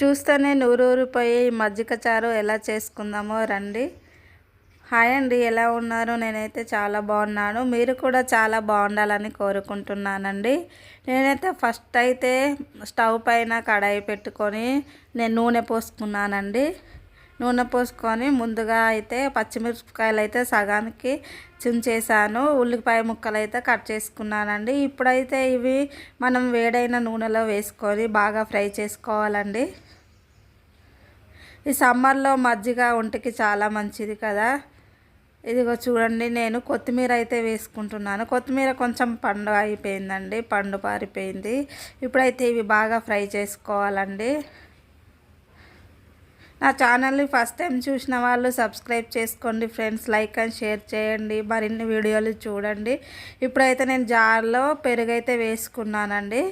చూస్తేనే నూరూరిపోయి మజ్జిగ చారు ఎలా చేసుకుందామో రండి. హాయ్ అండి ఎలా ఉన్నారు? నేనైతే చాలా బాగున్నాను. మీరు కూడా చాలా బాగుండాలని కోరుకుంటున్నానండి. నేనైతే ఫస్ట్ అయితే స్టవ్ పైన కడాయి పెట్టుకొని నేను నూనె పోసుకున్నానండి. నూనె పోసుకొని ముందుగా అయితే పచ్చిమిరపకాయలు అయితే సగానికి చుంచేసాను ఉల్లిపాయ ముక్కలు అయితే కట్ చేసుకున్నానండి. ఇప్పుడైతే ఇవి మనం వేడైన నూనెలో వేసుకొని బాగా ఫ్రై చేసుకోవాలండి. ఈ సమ్మర్లో మజ్జిగ ఒంటికి చాలా మంచిది కదా. ఇదిగో చూడండి నేను కొత్తిమీర అయితే వేసుకుంటున్నాను. కొత్తిమీర కొంచెం పండు అయిపోయిందండి పండు పారిపోయింది. ఇప్పుడైతే ఇవి బాగా ఫ్రై చేసుకోవాలండి. నా ఛానల్ని ఫస్ట్ టైం చూసిన వాళ్ళు సబ్స్క్రైబ్ చేసుకోండి ఫ్రెండ్స్. లైక్ అండ్ షేర్ చేయండి. మరిన్ని వీడియోలు చూడండి. ఇప్పుడైతే నేను జార్లో పెరుగు అయితే వేసుకున్నానండి.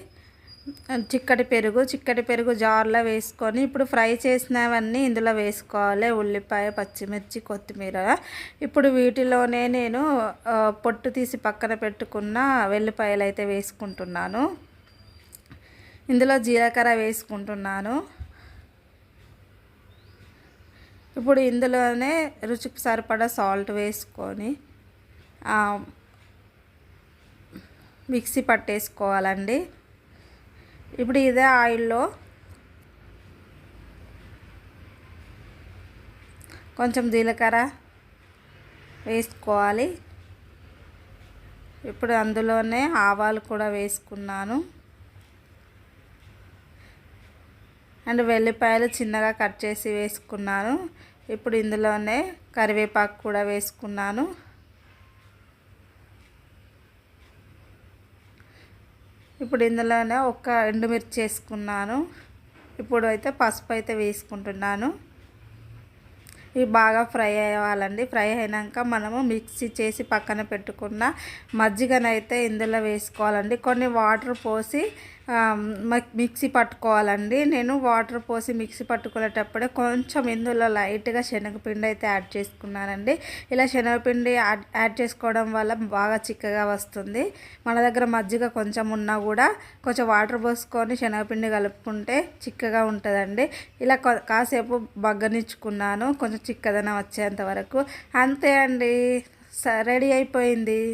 చిక్కటి పెరుగు చిక్కటి పెరుగు జార్లో వేసుకొని ఇప్పుడు ఫ్రై చేసినవన్నీ ఇందులో వేసుకోవాలి. ఉల్లిపాయ పచ్చిమిర్చి కొత్తిమీర. ఇప్పుడు వీటిలోనే నేను పొట్టు తీసి పక్కన పెట్టుకున్న వెల్లిపాయలు అయితే వేసుకుంటున్నాను. ఇందులో జీలకర్ర వేసుకుంటున్నాను. ఇప్పుడు ఇందులోనే రుచికి సరిపడా సాల్ట్ వేసుకొని మిక్సీ పట్టేసుకోవాలండి. ఇప్పుడు ఇదే ఆయిల్లో కొంచెం జీలకర్ర వేసుకోవాలి. ఇప్పుడు అందులోనే ఆవాలు కూడా వేసుకున్నాను. అండ్ వెల్లిపాయలు చిన్నగా కట్ చేసి వేసుకున్నాను. ఇప్పుడు ఇందులోనే కరివేపాకు కూడా వేసుకున్నాను. ఇప్పుడు ఇందులోనే ఒక ఎండుమిర్చి వేసుకున్నాను. ఇప్పుడు అయితే పసుపు అయితే వేసుకుంటున్నాను. ఇవి బాగా ఫ్రై అవ్వాలండి ఫ్రై అయినాక మనము మిక్సీ చేసి పక్కన పెట్టుకున్న మజ్జిగనైతే ఇందులో వేసుకోవాలండి. కొన్ని వాటర్ పోసి మిక్సీ పట్టుకోవాలండి. నేను వాటర్ పోసి మిక్సీ పట్టుకునేటప్పుడే కొంచెం ఇందులో లైట్గా శనగపిండి అయితే యాడ్ చేసుకున్నానండి. ఇలా శనగపిండి యాడ్ యాడ్ చేసుకోవడం వల్ల బాగా చిక్కగా వస్తుంది. మన దగ్గర మజ్జిగ కొంచెం ఉన్నా కూడా కొంచెం వాటర్ పోసుకొని శనగపిండి కలుపుకుంటే చిక్కగా ఉంటుందండి. ఇలా కాసేపు బగ్గనిచ్చుకున్నాను. కొంచెం చిక్కదనం వచ్చేంత వరకు. అంతే అండి. రెడీ అయిపోయింది.